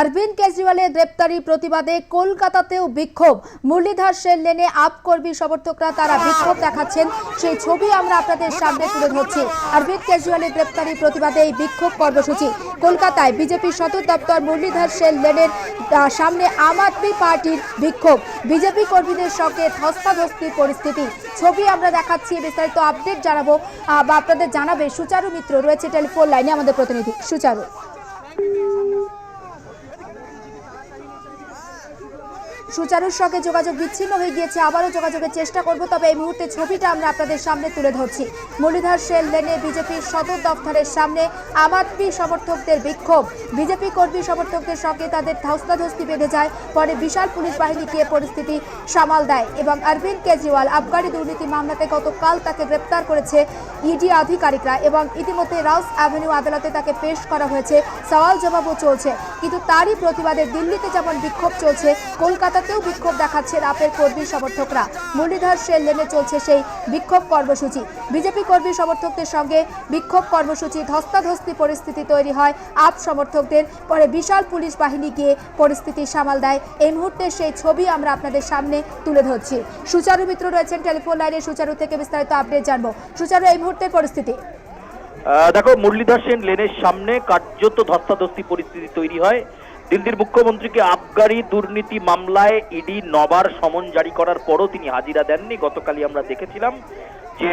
অরবিন্দ কেজরিওয়ালের গ্রেপ্তারি প্রতিবাদে কলকাতাতেও বিক্ষোভ। মুরলীধর সেন লেনে আপ কর্মী সমর্থকরা তারা বিক্ষোভ দেখাচ্ছেন। সেই ছবি আমরা আপনাদের সামনে তুলে ধরছি। অরবিন্দ কেজরিওয়ালের গ্রেপ্তারি প্রতিবাদে এই বিক্ষোভ কর্মসূচি। কলকাতায় বিজেপি সদর দপ্তর মুরলীধর সেন লেনের সামনে আম আদমি পার্টির বিক্ষোভ। বিজেপি কর্মীদের সঙ্গে ধস্তাধস্তির পরিস্থিতি। ছবি আমরা দেখাচ্ছি, বিস্তারিত আপডেট জানাব বা আপনাদের জানাবে সুচারু মিত্র। রয়েছে টেলিফোন লাইনে আমাদের প্রতিনিধি। সুচারু। সুচারুর সঙ্গে যোগাযোগ বিচ্ছিন্ন হয়ে গিয়েছে, আবারও যোগাযোগের চেষ্টা করব, তবে এই মুহূর্তে ছবিটা আমরা আপনাদের সামনে তুলে ধরছি। মুরলীধর সেল লেনে বিজেপির সদর দফতরের সামনে আম আদমি সমর্থকদের বিক্ষোভ। বিজেপি কর্মী সমর্থকদের সঙ্গে তাদের ধস্তাধস্তি বেঁধে যায়, পরে বিশাল পুলিশ বাহিনী গিয়ে পরিস্থিতি সামাল দেয় এবং অরবিন্দ কেজরিওয়াল আবগারি দুর্নীতি মামলাতে গতকাল তাকে গ্রেপ্তার করেছে ইডি আধিকারিকরা এবং ইতিমধ্যে রাউস অ্যাভিনিউ আদালতে তাকে পেশ করা হয়েছে। সওয়াল জবাবও চলছে, কিন্তু তারই প্রতিবাদে দিল্লিতে যেমন বিক্ষোভ চলছে কলকাতাতেও বিক্ষোভ দেখাচ্ছে রাপের কর্মী সমর্থকরা। মুরলীধর সেল লেনে চলছে সেই বিক্ষোভ কর্মসূচি। বিজেপি কর্মী সমর্থকদের সঙ্গে বিক্ষোভ কর্মসূচি ধস্তাধস্তি পরিস্থিতি তৈরি হয় আপ সমর্থকদের। পরে বিশাল পুলিশ বাহিনী গিয়ে পরিস্থিতি সামাল দেয়। এই মুহূর্তে সেই ছবি আমরা আপনাদের সামনে তুলে ধরছি। সুচারু মিত্র রয়েছেন টেলিফোন লাইনে। সুচারু থেকে বিস্তারিত আপডেট জানব। সুচারু, এই মুহূর্তের পরিস্থিতি? দেখো, মুরলীধর সেন লেনের সামনে কার্যত ধস্তাধস্তি পরিস্থিতি তৈরি হয়। দিল্লির মুখ্যমন্ত্রীকে আবগারি দুর্নীতি মামলায় ইডি নবার সমন জারি করার পরও তিনি হাজিরা দেননি। গতকালই আমরা দেখেছিলাম যে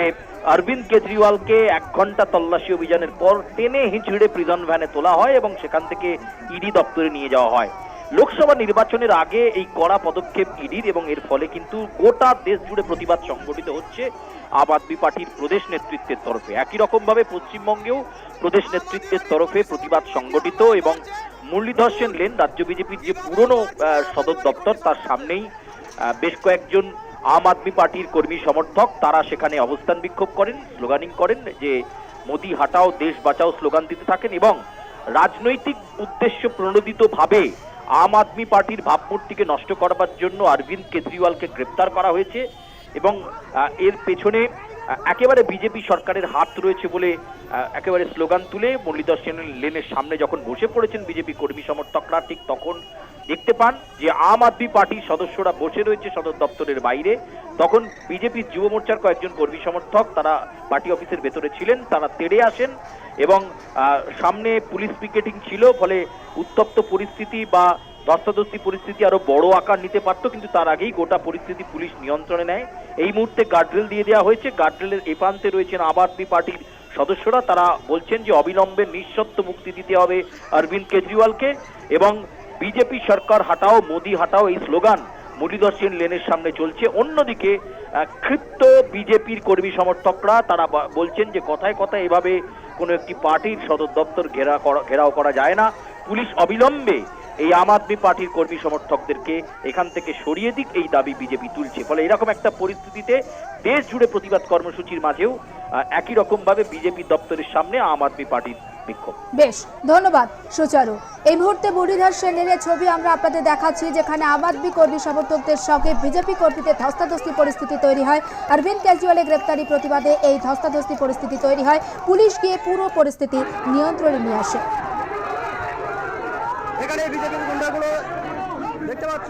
অরবিন্দ কেজরিওয়ালকে এক ঘণ্টা তল্লাশি অভিযানের পর টেনে হিঁচড়ে প্রিজন ভ্যানে তোলা হয় এবং সেখান থেকে ইডি দপ্তরে নিয়ে যাওয়া হয়। লোকসভা নির্বাচনের আগে এই কড়া পদক্ষেপ ইডির এবং এর ফলে কিন্তু গোটা দেশ জুড়ে প্রতিবাদ সংগঠিত হচ্ছে আম আদমি পার্টির প্রদেশ নেতৃত্বের তরফে। একই রকম ভাবে পশ্চিমবঙ্গেও প্রদেশ নেতৃত্বের তরফে প্রতিবাদ সংগঠিত এবং মুরলীধর সেন লেন, রাজ্য বিজেপির যে পুরনো সদর দপ্তর, তার সামনেই বেশ কয়েকজন আম আদমি পার্টির কর্মী সমর্থক, তারা সেখানে অবস্থান বিক্ষোভ করেন, স্লোগানিং করেন যে, মোদি হাটাও, দেশ বাঁচাও স্লোগান দিতে থাকেন এবং রাজনৈতিক উদ্দেশ্য প্রণোদিত ভাবে আম আদমি পার্টির ভাবমূর্তিকে নষ্ট করবার জন্য অরবিন্দ কেজরিওয়ালকে গ্রেপ্তার করা হয়েছে এবং এর পেছনে একেবারে বিজেপি সরকারের হাত রয়েছে বলে একেবারে স্লোগান তুলে মুরলীধর সেন লেনের সামনে যখন বসে পড়েছেন বিজেপি কর্মী সমর্থকরা, ঠিক তখন দেখতে পান যে আম আদমি পার্টির সদস্যরা বসে রয়েছে সদর দপ্তরের বাইরে। তখন বিজেপির যুব মোর্চার কয়েকজন কর্মী সমর্থক, তারা পার্টি অফিসের ভেতরে ছিলেন, তারা তেড়ে আসেন এবং সামনে পুলিশ পিকেটিং ছিল, ফলে উত্তপ্ত পরিস্থিতি বা ধস্তাধস্তি পরিস্থিতি আরও বড় আকার নিতে পারতো, কিন্তু তার আগেই গোটা পরিস্থিতি পুলিশ নিয়ন্ত্রণে নেয়। এই মুহূর্তে গার্ডরেল দিয়ে দেওয়া হয়েছে। গার্ডরেলের এ প্রান্তে রয়েছেন আম আদমি পার্টির সদস্যরা। তারা বলছেন যে অবিলম্বে নিঃশর্ত মুক্তি দিতে হবে অরবিন্দ কেজরিওয়ালকে এবং বিজেপি সরকার হাটাও, মোদি হাটাও এই স্লোগান মুরলীধর সেন লেনের সামনে চলছে। অন্যদিকে ক্ষিপ্ত বিজেপির কর্মী সমর্থকরা, তারা বলছেন যে কথায় কথায় এভাবে কোনো একটি পার্টির সদর দপ্তর ঘেরা ঘেরাও করা যায় না। পুলিশ অবিলম্বে এই আম আদমি পার্টির কর্মী সমর্থকদেরকে এখান থেকে সরিয়ে দিক, এই দাবি বিজেপি তুলছে। ফলে এরকম একটা পরিস্থিতিতে দেশ জুড়ে প্রতিবাদ কর্মসূচির মাঝেও একই রকম ভাবে বিজেপি দপ্তরের সামনে আম আদমি পার্টির বেশ, ধন্যবাদ, সুচারু। এই মুহূর্তে মুরলীধর সেনের ছবি আমরা আপনাদের দেখাচ্ছি, যেখানে আম আদমি কর্মী সমর্থকদের সঙ্গে বিজেপি কর্মীদের ধস্তাধস্তি পরিস্থিতি তৈরি হয়। অরবিন্দ কেজরিওয়ালের গ্রেপ্তারি প্রতিবাদে এই ধস্তাধস্তি পরিস্থিতি তৈরি হয়। পুলিশ গিয়ে পুরো পরিস্থিতি নিয়ন্ত্রণে নিয়ে আসে। এখানে বিজেপির গুন্ডাগুলো দেখতে পাচ্ছ।